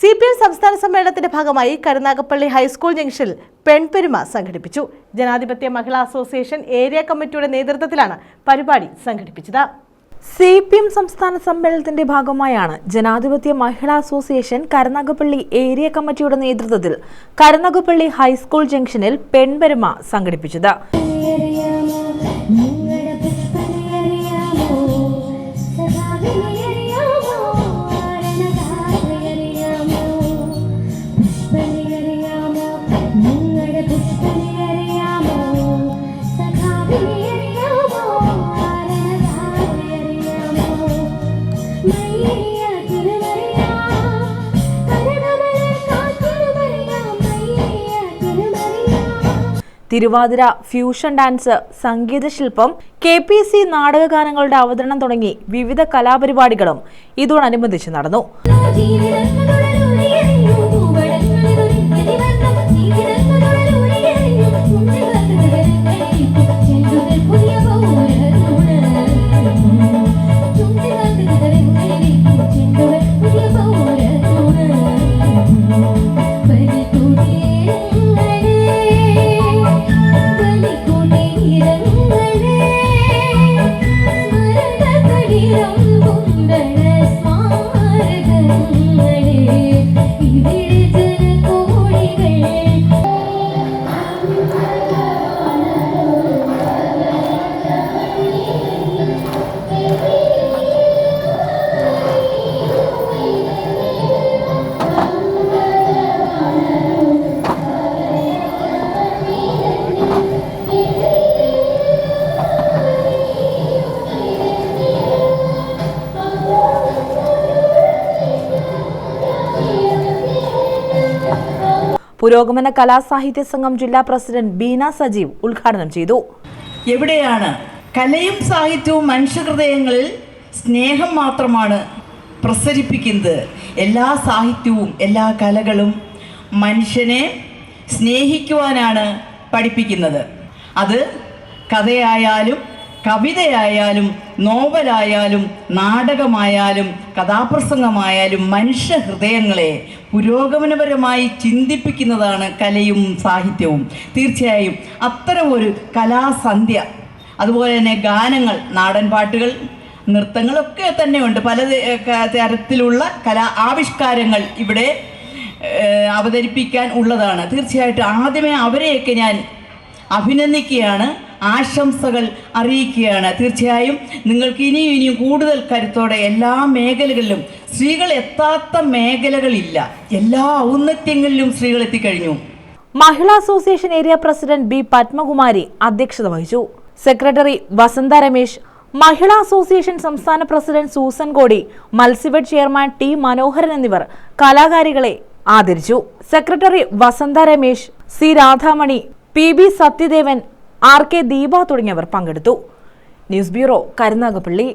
C P M സംസ്ഥാന സമ്മേളനത്തിന്റെ ഭാഗമായി കരുനാഗപ്പള്ളി ഹൈസ്കൂൾ ജംഗ്ഷനിൽ പെൺപെരുമ സംഘടിപ്പിച്ചു. ജനാധിപത്യ മഹിളാ അസോസിയേഷൻ ഏരിയ കമ്മിറ്റിയുടെ നേതൃത്വത്തിലാണ് പരിപാടി സംഘടിപ്പിച്ചത്. സി പി എം സംസ്ഥാന സമ്മേളനത്തിന്റെ ഭാഗമായാണ് ജനാധിപത്യ മഹിളാ അസോസിയേഷൻ കരുനാഗപ്പള്ളി ഏരിയ കമ്മിറ്റിയുടെ നേതൃത്വത്തിൽ കരുനാഗപ്പള്ളി ഹൈസ്കൂൾ ജംഗ്ഷനിൽ പെൺപെരുമ സംഘടിപ്പിച്ചത്. തിരുവാതിര ഫ്യൂഷൻ ഡാൻസ് സംഗീതശില്പം കെ പി സി നാടകഗാനങ്ങളുടെ അവതരണം തുടങ്ങി വിവിധ കലാപരിപാടികളും ഇതോടനുബന്ധിച്ച് നടന്നു. ที่รำบุญได้ പുരോഗമന കലാസാഹിത്യ സംഘം ജില്ലാ പ്രസിഡന്റ് ബീന സജീവ് ഉദ്ഘാടനം ചെയ്തു. എവിടെയാണ് കലയും സാഹിത്യവും മനുഷ്യഹൃദയങ്ങളിൽ സ്നേഹം മാത്രമാണ് പ്രസരിപ്പിക്കുന്നത്. എല്ലാ സാഹിത്യവും എല്ലാ കലകളും മനുഷ്യനെ സ്നേഹിക്കുവാനാണ് പഠിപ്പിക്കുന്നത്. അത് കഥയായാലും കവിതയായാലും നോവലായാലും നാടകമായാലും കഥാപ്രസംഗമായാലും മനുഷ്യ ഹൃദയങ്ങളെ പുരോഗമനപരമായി ചിന്തിപ്പിക്കുന്നതാണ് കലയും സാഹിത്യവും. തീർച്ചയായും അത്തരം ഒരു കലാസന്ധ്യ അതുപോലെ തന്നെ ഗാനങ്ങൾ നാടൻ പാട്ടുകൾ നൃത്തങ്ങളൊക്കെ തന്നെയുണ്ട് പല തരത്തിലുള്ള കലാ ആവിഷ്കാരങ്ങൾ ഇവിടെ അവതരിപ്പിക്കാൻ ഉള്ളതാണ്. തീർച്ചയായിട്ടും ആദ്യമേ അവരെയൊക്കെ ഞാൻ അഭിനന്ദിക്കുകയാണ്. ആശംസകൾ അറിയിക്കുകയാണ്. തീർച്ചയായും നിങ്ങൾക്ക് ഇനിയും ഇനിയും കൂടുതൽ കരുത്തോടെ എല്ലാ മേഖലകളിലും സ്ത്രീകൾ എത്താത്ത മേഖലകളില്ല. എല്ലാ ഔന്നത്യങ്ങളിലും സ്ത്രീകൾ എത്തിക്കഴിഞ്ഞു. മഹിളാ association area president B Padmakumari അധ്യക്ഷത വഹിച്ചു. സെക്രട്ടറി വസന്ത രമേശ് മഹിളാ അസോസിയേഷൻ സംസ്ഥാന പ്രസിഡന്റ് സൂസൻ കോടി മത്സ്യബെഡ് ചെയർമാൻ ടി മനോഹരൻ എന്നിവർ കലാകാരികളെ ആദരിച്ചു. Secretary Vasantha Ramesh C Radhamani P B Sathyadevan R K Deepa തുടങ്ങിയവർ പങ്കെടുത്തു. News bureau Karunagappally.